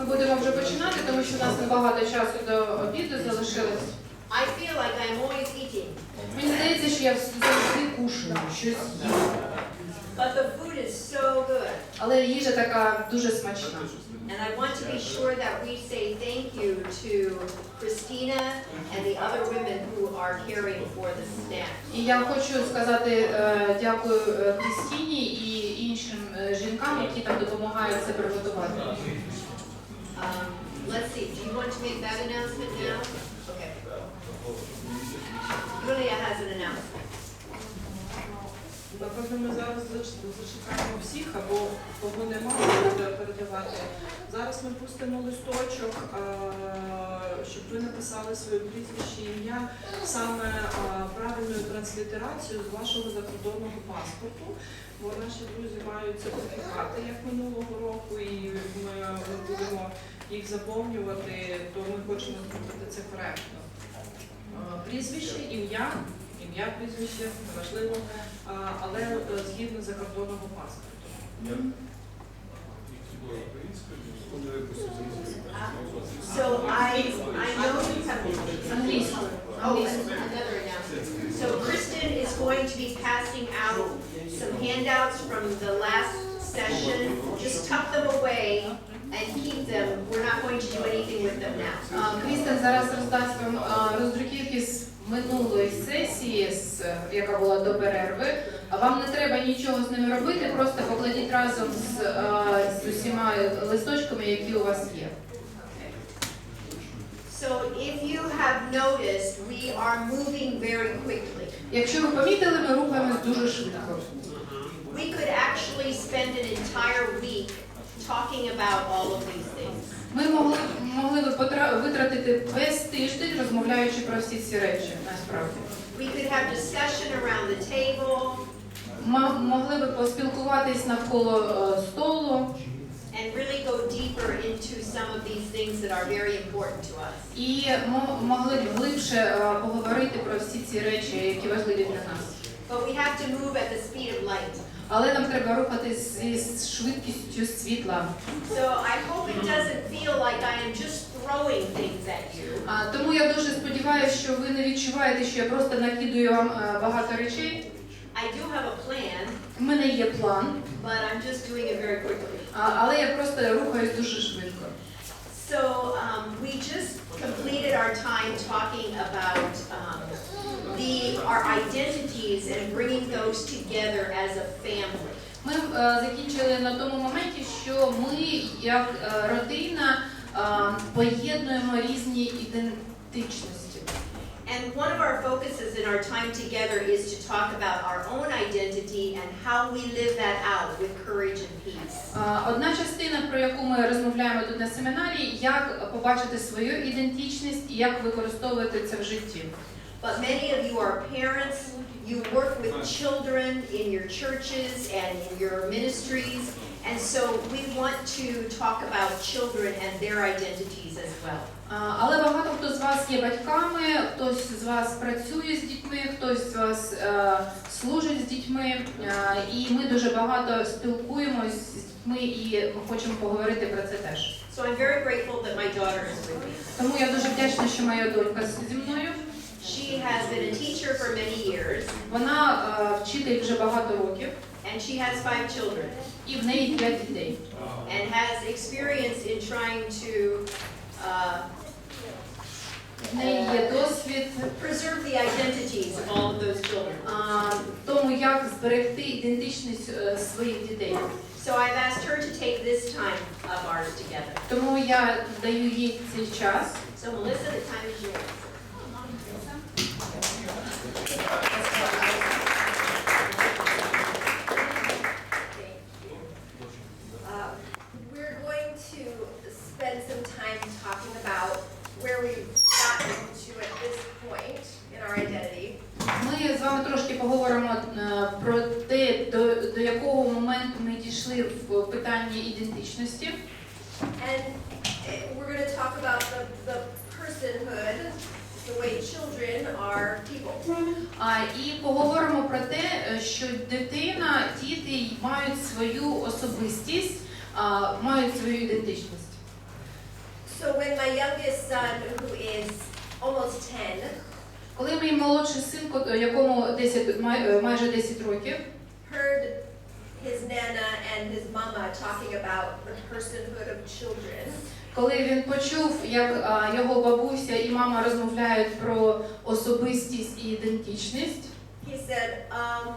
Ми будемо вже починати, тому що у нас небагато часу до обіду залишилось. I feel like I'm always eating, Мені здається, що я завжди кушаю, щось їм. but the food is so good. Але їжа така дуже смачна. And I want to be sure that we say thank you to Christina and the other women who are caring for the snack. І я хочу сказати е, дякую е, Крістіні і іншим е, жінкам, які там допомагають це приготувати. Um, let's see, do you want to make that announcement now? Okay. Julia has an announcement. Напевно, ми зараз зачекаємо всіх, або кого немає, буде передавати. Зараз ми пустимо листочок, щоб ви написали своє прізвище і ім'я, саме правильною транслітерацією з вашого закордонного паспорту. Бо наші друзі мають сертифікати, як минулого року, і ми будемо їх заповнювати, то ми хочемо зробити це коректно. Прізвище, ім'я, ім'я, прізвище, неважливо, а, але е, згідно закордонного паспорту. So I, I know you have. Англійською. Oh, Англійською. another announcement. So Kristen is going to be passing out some handouts from the last session. Just tuck them away and keep them. We're not going to do anything with them now. А, Крістен зараз роздасть вам а, роздруківки з минулої сесії, з, е, яка була до перерви. Вам не треба нічого з ними робити, просто покладіть разом з, з усіма листочками, які у вас є. So if you have noticed, we are moving very quickly. Якщо ви помітили, ми рухаємось дуже швидко. We could actually spend an entire week talking about all of these. Ми могли, могли потра- витратити весь тиждень, розмовляючи про всі ці речі, насправді. We could have discussion around the table М- могли би поспілкуватись навколо е, столу and really go deeper into some of these things that are very important to us. і мо- могли б глибше е, поговорити про всі ці речі, які важливі для нас. But we have to move at the speed of light. Але нам треба рухатись зі швидкістю світла. So I hope it doesn't feel like I am just throwing things at you. А, Тому я дуже сподіваюся, що ви не відчуваєте, що я просто накидую вам е, багато речей. I do have a plan, У мене є план, but I'm just doing it very quickly. а, але я просто рухаюсь дуже швидко. So um, we just completed our time talking about um, the our identities and bringing those together as a family. Ми е, закінчили на тому моменті, що ми, як е, родина, е, поєднуємо різні ідентичності. And one of our focuses in our time together is to talk about our own identity and how we live that out with courage and peace. Е, Одна частина, про яку ми розмовляємо тут на семінарі, як побачити свою ідентичність і як використовувати це в житті. But many of you are parents, you work with children in your churches and in your ministries, and so we want to talk about children and their identities as well. А, Але багато хто з вас є батьками, хтось з вас працює з дітьми, хтось з вас е, служить з дітьми, е, і ми дуже багато спілкуємось з дітьми і ми хочемо поговорити про це теж. So I'm very grateful that my daughter is with me. Тому я дуже вдячна, що моя донька зі мною. She has been a teacher for many years, Вона е, вчитель вже багато років, and she has five children, і в неї п'ять дітей. and has experience in trying to uh, В неї є досвід preserve the identities of all of those children. а, в тому, як зберегти ідентичність е, своїх дітей. So I've asked her to take this time of ours together. Тому я даю їй цей час. So Melissa, the time is yours. В питанні ідентичності. And eh, we're going to talk about the, the personhood, the way children are people. А, і поговоримо про те, е, що дитина, діти мають свою особистість, а, мають свою ідентичність. So when my youngest son, who is almost 10, Коли мій молодший син, якому 10, май- е, майже 10 років, heard his nana and his mama talking about the personhood of children, коли він почув, як а, його бабуся і мама розмовляють про особистість і ідентичність, he said, um,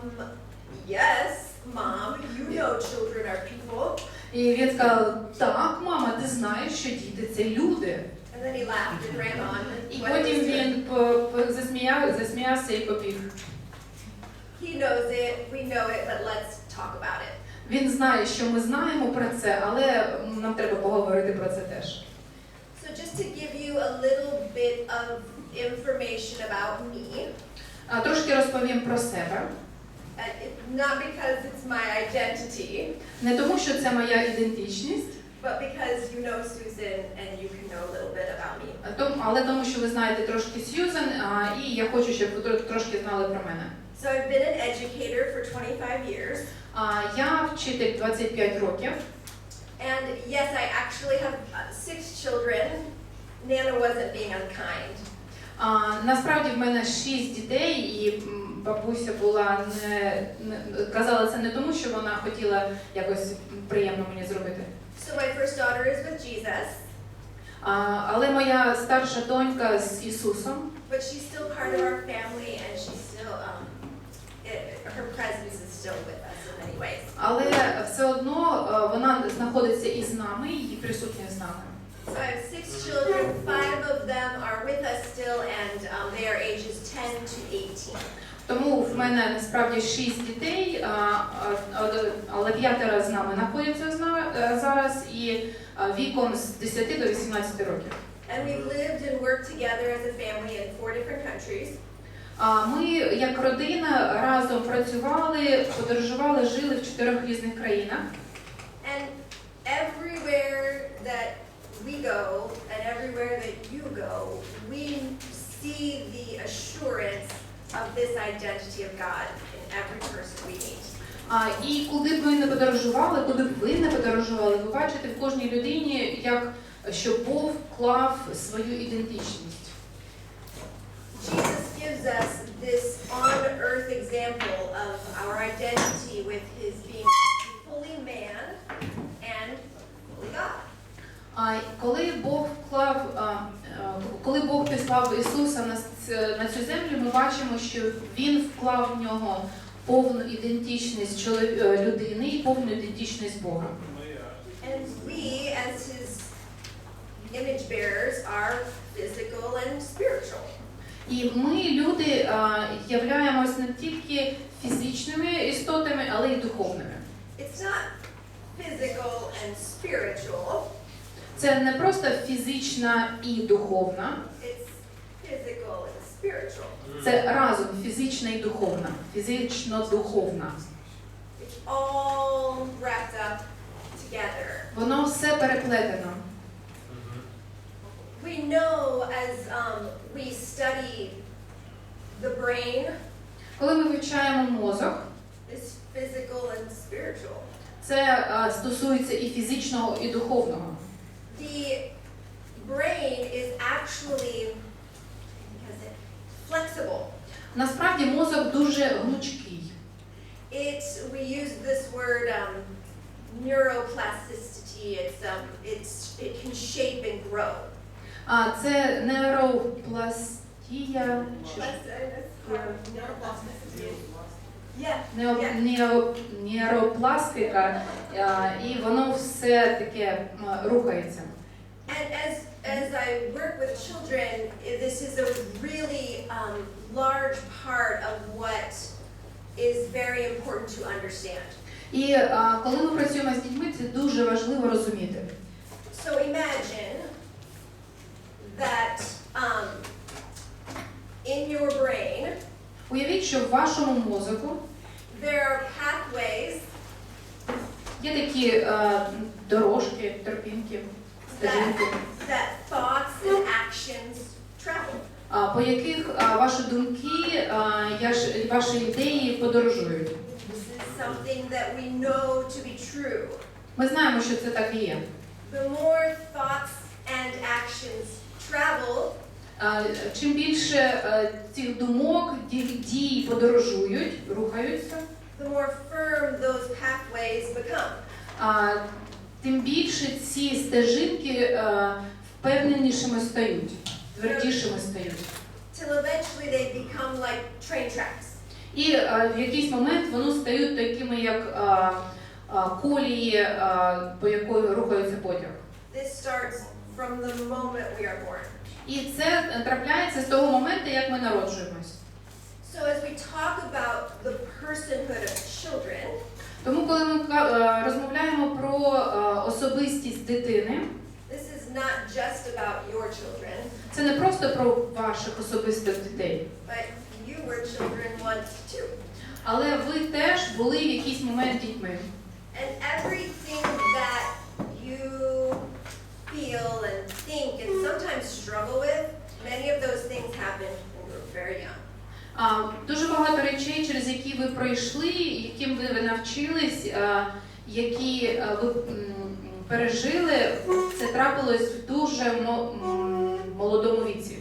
yes, mom, you know children are people. і він сказав: Так, мама, ти знаєш, що діти це люди. And then he laughed and ran on. І and went потім his way. він по- по- засміяв, засміявся і побіг. He knows it, we know it, but let's talk about it. Він знає, що ми знаємо про це, але нам треба поговорити про це теж. So just to give you a little bit of information about me, А, Трошки розповім про себе. uh, not because it's my identity, Не тому, що це моя ідентичність, but because you know Susan and you can know a little bit about me. а але тому, що ви знаєте трошки Сьюзен, і я хочу, щоб ви трошки знали про мене. So I've been an educator for 25 years, А, Я вчитель 25 років. and yes, I actually have uh, six children. Nana wasn't being unkind. А, Насправді в мене шість дітей, і м, бабуся була не, не казала це не тому, що вона хотіла якось приємно мені зробити. So my first daughter is with Jesus, А, Але моя старша донька з Ісусом, but she's still part of our family, and she's still um, her presence is still with us in many ways. але все одно е, вона знаходиться із нами, її присутня з нами. So I have six children. Five of them are with us still, and um, they are ages 10 to 18. Тому в мене насправді шість дітей, а, а, а- але п'ятеро з нами знаходяться з нами е, зараз і а, віком з 10 до 18 років. And we've lived and worked together as a family in four different countries. А Ми, як родина, разом працювали, подорожували, жили в чотирьох різних країнах. And everywhere that we go and everywhere that you go, we see the assurance of this identity of God in every person we meet. А, і куди б ми не подорожували, куди б ви не подорожували, ви бачите в кожній людині, як що Бог вклав свою ідентичність. Jesus gives us this on-earth example of our identity with his being fully man and fully God. А коли Бог вклав, а, а, коли Бог післав Ісуса на, ц- на цю землю, ми бачимо, що Він вклав в нього повну ідентичність чолові- е, людини і повну ідентичність Бога. And we, as his image bearers, are physical and spiritual. І ми, люди, являємось не тільки фізичними істотами, але й духовними. It's not physical and spiritual, Це не просто фізична і духовна, it's physical and spiritual. це разом фізична і духовна, фізично-духовна. It's all wrapped up together. Воно все переплетено. We know as um, we study the brain Коли ми вивчаємо мозок, is physical and spiritual. це а, стосується і фізичного, і духовного. The brain is actually because it flexible. Насправді мозок дуже гнучкий. It we use this word um, neuroplasticity. It's um, it's it can shape and grow. А це нейропластія чи? Нео- нео- нейропластика, а, і воно все таке м, рухається. And as as I work with children, i- this is a really um, large part of what is very important to understand. І а, коли ми працюємо з дітьми, це дуже важливо розуміти. So imagine that um, in your brain Уявіть, що в вашому мозку there are pathways є такі а, дорожки, тропінки, стежинки, that thoughts and actions travel. а, по яких а, ваші думки, а, яш- ваші ідеї подорожують. This is something that we know to be true. Ми знаємо, що це так і є. The more thoughts and actions travel, А, Чим більше е, цих думок, ді- дій подорожують, рухаються, the more firm those pathways become. а, тим більше ці стежинки е, впевненішими стають, твердішими стають. Till eventually they become like train tracks. І е, в якийсь момент вони стають такими, як колії, по якої рухається потяг. This starts from the moment we are born. І це трапляється з того моменту, як ми народжуємось. So as we talk about the personhood of children, Тому, коли ми е, розмовляємо про е, особистість дитини, this is not just about your children, це не просто про ваших особистих дітей, but you were children once too. але ви теж були в якийсь момент дітьми. And everything that you feel and think and sometimes struggle with, many of those things happen when we were very young. А, Дуже багато речей, через які ви пройшли, яким ви навчились, а, які а, ви м, пережили, це трапилось в дуже мо- м, молодому віці.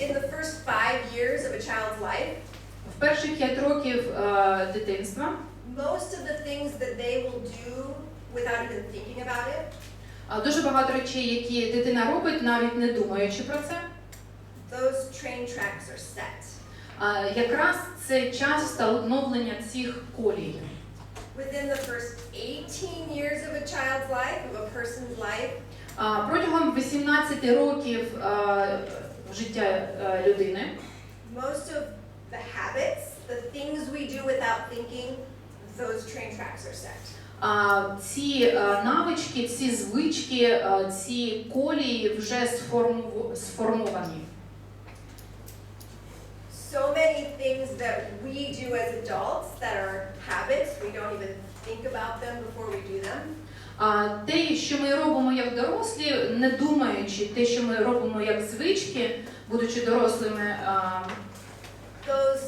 In the first five years of a child's life, В перші п'ять років а, дитинства most of the things that they will do without even thinking about it, дуже багато речей, які дитина робить, навіть не думаючи про це. those train tracks are set. Якраз це час встановлення цих колій. Within the first 18 years of a child's life, of a person's life, Протягом 18 років а, життя е, людини most of the habits, the things we do without thinking, those train tracks are set. Ці е, навички, ці звички, е, ці колії вже сформовані. So many things that we do as adults that are habits, we don't even think about them before we do them. А те, що ми робимо як дорослі, не думаючи, те, що ми робимо як звички, будучи дорослими, Those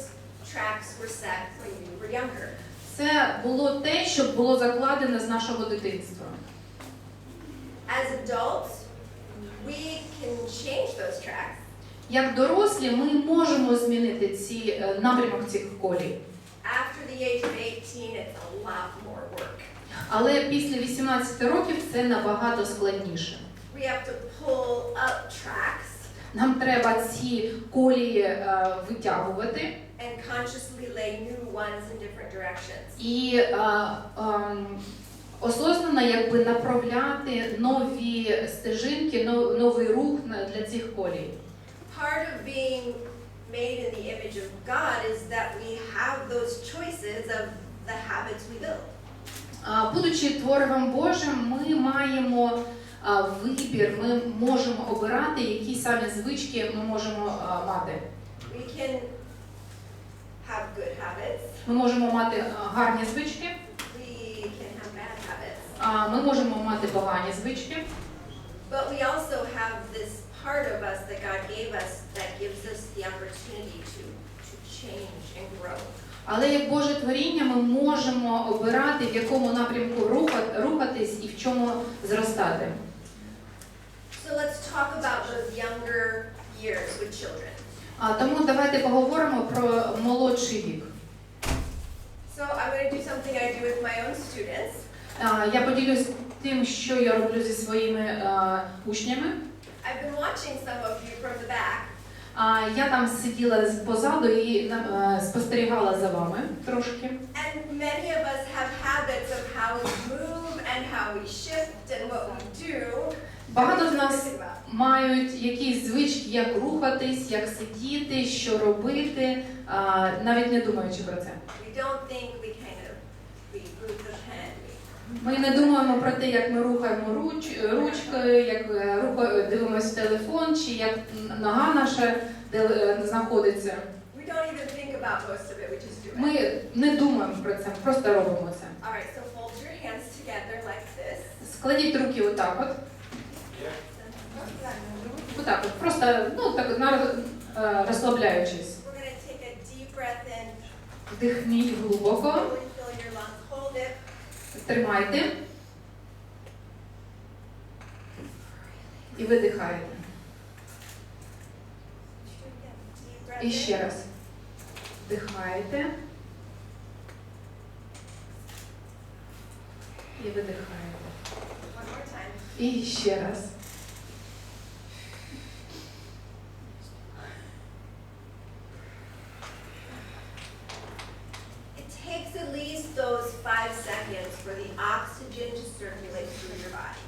tracks were set when you were younger. Це було те, що було закладено з нашого дитинства. As adults, we can change those tracks, Як дорослі, ми можемо змінити ці е, напрямок цих колій. After the age of 18, it's a lot more work. Але після 18 років це набагато складніше. We have to pull up tracks Нам треба ці колії е, витягувати and consciously lay new ones in different directions. і е, ем, осознанно якби направляти нові стежинки, но- новий рух на- для цих колій. Part of being made in the image of God is that we have those choices of the habits we build. А, Будучи творивом Божим, ми маємо а, вибір, ми можемо обирати, які саме звички ми можемо а, мати. We can have good habits, Ми можемо мати гарні звички, ми можемо мати погані звички. but we also have this part of us that God gave us that gives us the opportunity to, to change and grow. Але як Боже творіння ми можемо обирати, в якому напрямку руха- рухатись і в чому зростати. So let's talk about those younger years with children. А тому давайте поговоримо про молодший вік. So I'm going to do something I do with my own students. Я поділюсь тим, що я роблю зі своїми учнями. I've been watching some of you from the back, я там сиділа позаду і е, спостерігала за вами трошки. and many of us have habits of how we move and how we shift and what we do. Багато з нас мають якісь звички, як рухатись, як сидіти, що робити, а, навіть не думаючи про це. We Ми не думаємо про те, як ми рухаємо руч, ручкою, як е, рука- дивимося в телефон, чи як нога наша де е, знаходиться. Ми не думаємо про це, просто робимо це. Складіть руки отак от. Отак от, просто ну, так, на, е, in, Вдихніть глибоко, тримайте. І видихаєте. І ще раз. Вдихаєте. І видихаєте. І ще раз. It takes at least those five seconds for the oxygen to circulate through your body.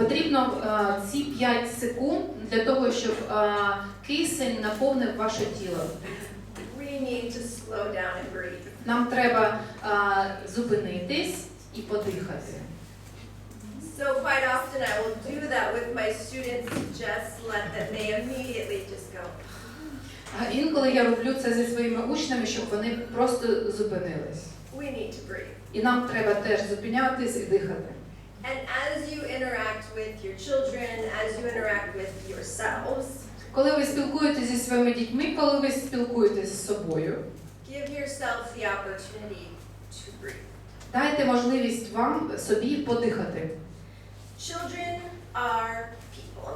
Потрібно е, ці 5 секунд для того, щоб е, кисень наповнив ваше тіло. Нам треба е, зупинитись і подихати. So quite often I will do that with my students, just let them, they immediately just go. А інколи я роблю це зі своїми учнями, щоб вони просто зупинились. We need to breathe. І нам треба теж зупинятись і дихати. And as you interact with your children, as you interact with yourselves, Коли ви спілкуєтеся зі своїми дітьми, коли ви спілкуєтеся з собою, give yourselves the opportunity to breathe. дайте можливість вам собі подихати. Children are people.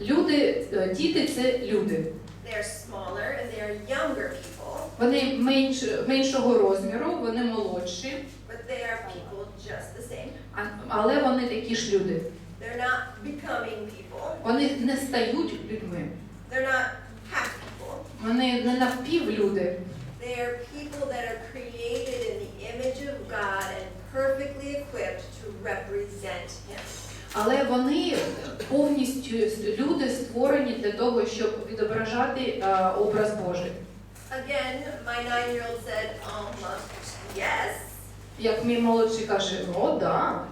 Люди, е, діти це люди. They're smaller and they're younger people, Вони менш, меншого розміру, вони молодші, but they are people just the same. Але вони такі ж люди. They're not becoming people. Вони не стають людьми. They're not half people. Вони не навпівлюди. They are people that are created in the image of God and perfectly equipped to represent Him. Але вони повністю люди створені для того, щоб відображати е, образ Божий. Again, my nine-year-old said, um, yes. Як мій молодший каже, о, да.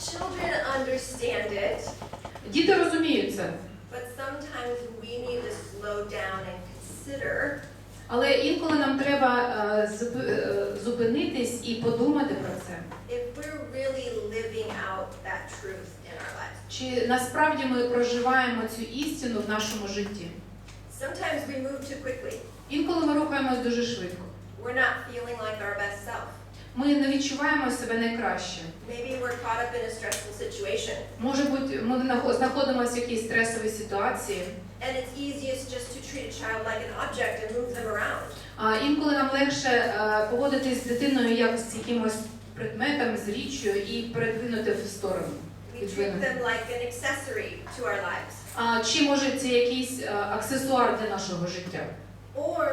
Children understand it, Діти розуміють це. but sometimes we need to slow down and consider Але інколи нам треба е, зуп- е, зупинитись і подумати про це. if we're really living out that truth in our lives. Чи насправді ми проживаємо цю істину в нашому житті? Sometimes we move too quickly. Інколи ми рухаємось дуже швидко. We're not feeling like our best self. Ми не відчуваємо себе найкраще. Maybe we're caught up in a stressful situation, Може бути, ми знаходимося в якійсь стресовій ситуації. and it's easiest just to treat a child like an object and move them around. А інколи нам легше е, поводитись з дитиною як з якимось предметом, з річчю і передвинути в сторону. We treat them like an accessory to our lives. А чи може це якийсь е, аксесуар для нашого життя? Or,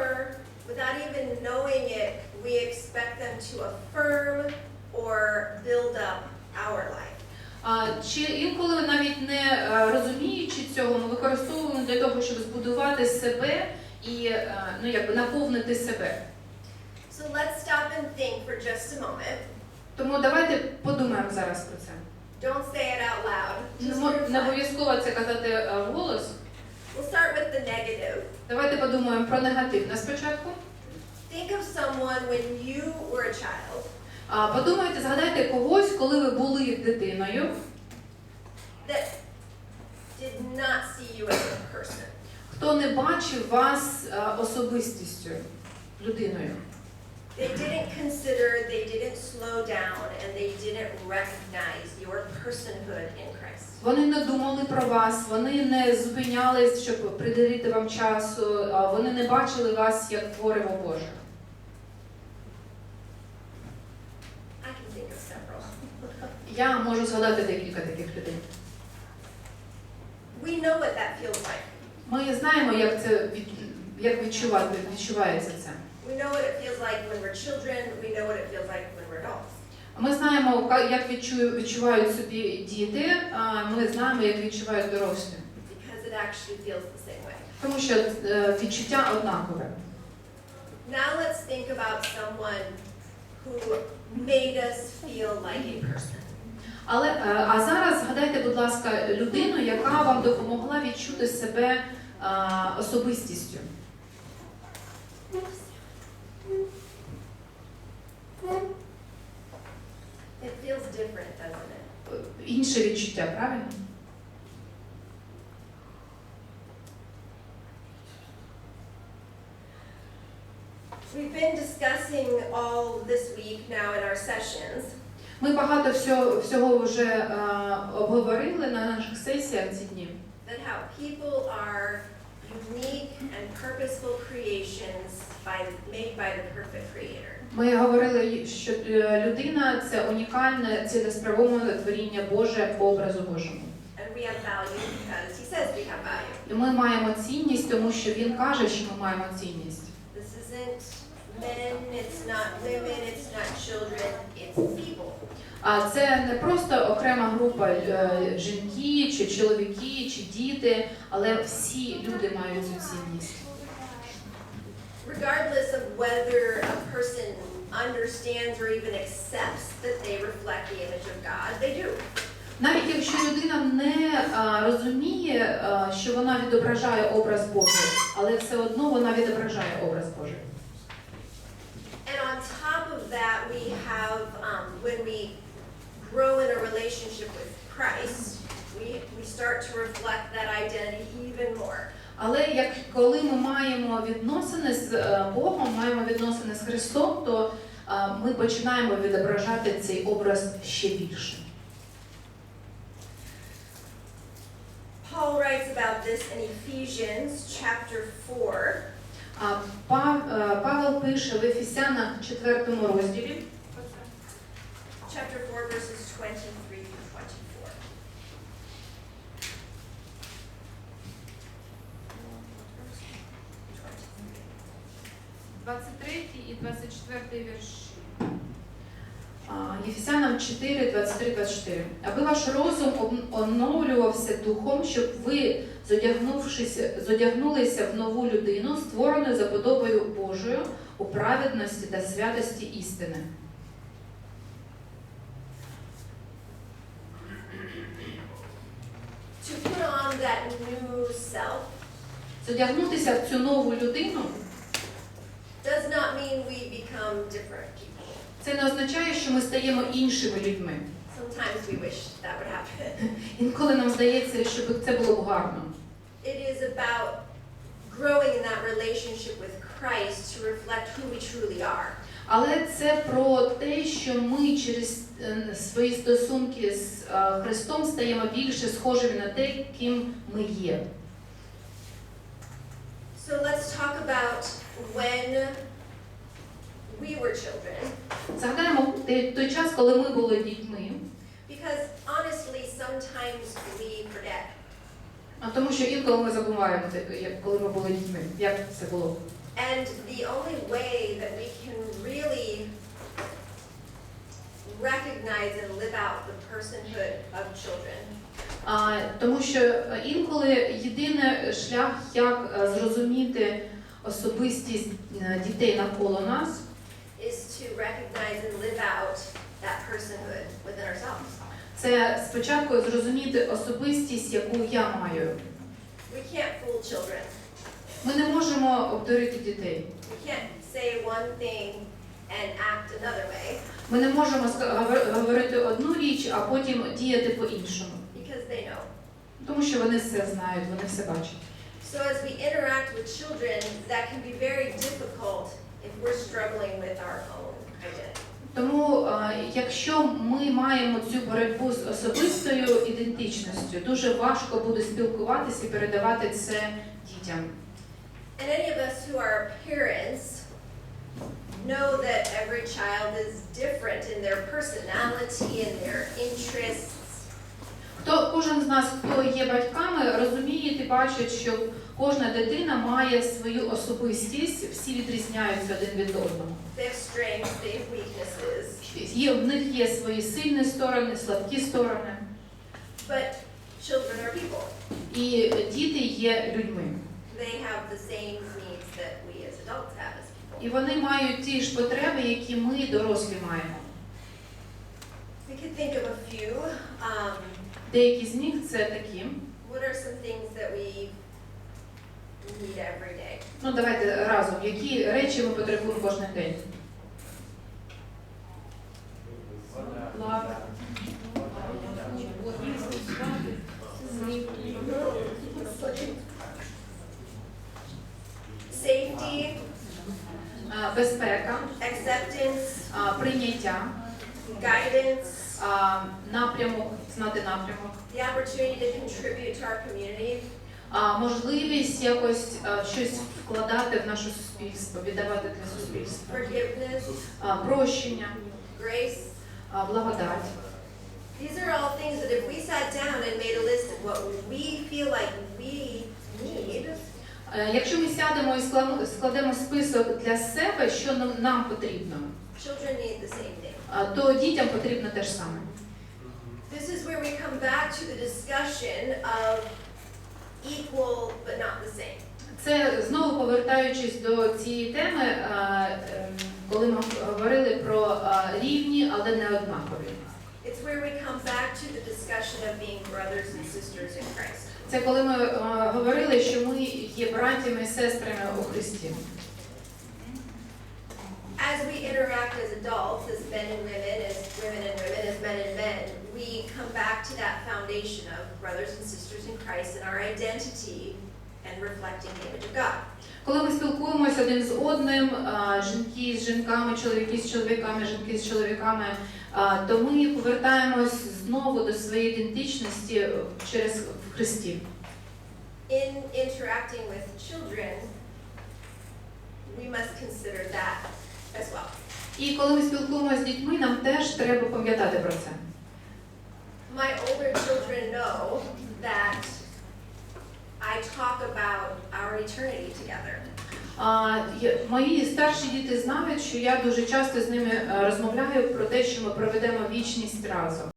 without even knowing it, we expect them to affirm or build up our life. А чи інколи навіть не е, розуміючи цього, ми використовуємо для того, щоб збудувати себе і е, ну якби наповнити себе. So let's stop and think for just a moment. Тому давайте подумаємо зараз про це. Don't say it out loud. Не Just мо- Не reflect. обов'язково це казати е, вголос. We'll start with the negative. Давайте подумаємо про негативне спочатку. Think of someone when you were a child А подумайте, згадайте когось, коли ви були дитиною, that did not see you as a person. хто не бачив вас е, особистістю, людиною. They didn't consider, they didn't slow down, and they didn't recognize your personhood in Christ. Вони не думали про вас, вони не зупинялись, щоб приділити вам часу, а вони не бачили вас як твориво Боже. I can think of several. Я можу згадати декілька таких людей. We know what that feels like. Ми знаємо, як це від, як відчувати, відчувається це. We know what it feels like when we're children. We know what it feels like when we're adults. Ми знаємо, як відчую, відчувають собі діти, а ми знаємо, як відчувають дорослі. Because it actually feels the same way. Тому що е, відчуття однакове. Now let's think about someone who made us feel like a person. Але е, а зараз згадайте, будь ласка, людину, яка вам допомогла відчути себе е, особистістю. It feels different, doesn't it? Інше відчуття, правильно? We've been discussing all this week now in our sessions Ми багато всього, всього вже е, обговорили на наших сесіях ці дні. that how people are unique and purposeful creations by, made by the perfect creator. Ми говорили, що е, людина це унікальне цілеспрямоване творіння Боже по образу Божому. And we have value because he says we have value. І ми маємо цінність, тому що він каже, що ми маємо цінність. This isn't men, it's not women, it's not children, it's people. А це не просто окрема група е, жінки, чи чоловіки, чи діти, але всі люди мають цю цінність. Regardless of whether a person understands or even accepts that they reflect the image of God, they do. Навіть якщо людина не а, розуміє, а, що вона відображає образ Божий, але все одно вона відображає образ Божий. And on top of that, we have, um, when we grow in a relationship with Christ, we, we start to reflect that identity even more. Але як коли ми маємо відносини з е, Богом, маємо відносини з Христом, то е, ми починаємо відображати цей образ ще більше. Paul writes about this in Ephesians chapter 4, А Пав- е, Павел пише в Ефесянах 4 розділі, chapter 4, verses 23 through 24. 23 і 24 вірші. Єфесянам 4, 23, 24. Аби ваш розум оновлювався духом, щоб ви, зодягнувшись, зодягнулися в нову людину, створену за подобою Божою у праведності та святості істини. put on that new self Зодягнутися в цю нову людину does not mean we become different people. це не означає, що ми стаємо іншими людьми. Sometimes we wish that would happen. Інколи нам здається, що це було б гарно. It is about growing in that relationship with Christ to reflect who we truly are. Але це про те, що ми через е, свої стосунки з е, Христом стаємо більше схожими на те, ким ми є. So let's talk about when we were children. Згадаємо той час, коли ми були дітьми, Because honestly, sometimes we forget. а тому що інколи ми забуваємо коли ми були дітьми, як це було. And the only way that we can really recognize and live out the personhood of children А, тому що е, інколи єдиний шлях, як е, зрозуміти особистість е, дітей навколо нас, is to recognize and live out that personhood within ourselves. це спочатку зрозуміти особистість, яку я маю. We can't fool children. Ми не можемо обдурити дітей. We can't say one thing and act another way Ми не можемо ска- говор- говорити одну річ, а потім діяти по-іншому. because they know. Тому що вони все знають, вони все бачать. So as we interact with children, that can be very difficult if we're struggling with our own identity. Тому, якщо ми маємо цю боротьбу з особистою ідентичністю, дуже важко буде спілкуватися і передавати це дітям. And any of us who are parents know that every child is different in their personality and their interests. Хто кожен з нас, хто є батьками, розуміє і бачить, що кожна дитина має свою особистість, всі відрізняються один від одного. They have strengths, they have weaknesses. Є в них є свої сильні сторони, слабкі сторони. But children are people. І діти є людьми. They have the same needs that we as adults have as people. І вони мають ті ж потреби, які ми, дорослі, маємо. We could think of a few. Um, Деякі з них це такі. what are some things that we need every day? Ну, давайте разом. Які речі ми потребуємо кожен день? Лава. Safety, А, Безпека, acceptance, а, прийняття, guidance, а, напрямок, знати напрямок, the opportunity to contribute to our community, а, можливість якось а, щось вкладати в наше суспільство, віддавати для суспільства, forgiveness, а, прощення, grace. а, благодать. These are all things that if we sat down and made a list of what we feel like we Е, Якщо ми сядемо і скла- складемо список для себе, що нам- потрібно, то дітям потрібно те ж саме. This is where we come back to the discussion of equal but not the same. Це знову повертаючись до цієї теми, е, ем, коли ми говорили про е, рівні, але не однакові. It's where we come back to the discussion of being brothers and sisters in Christ. Це коли ми е, говорили, що ми є братями і сестрами у Христі. As we interact as adults, as men and women, as women and women, as men and men, we come back to that foundation of brothers and sisters in Christ and our identity and reflecting the image of God. Коли ми спілкуємося один з одним, е, жінки з жінками, чоловіки з чоловіками, жінки з чоловіками, е, то ми повертаємось знову до своєї ідентичності е, через в Христі. In interacting with children, we must consider that as well. І коли ми спілкуємося з дітьми, нам теж треба пам'ятати про це. My older children know that I talk about our eternity together. А, мої старші діти знають, що я дуже часто з ними е, розмовляю про те, що ми проведемо вічність разом.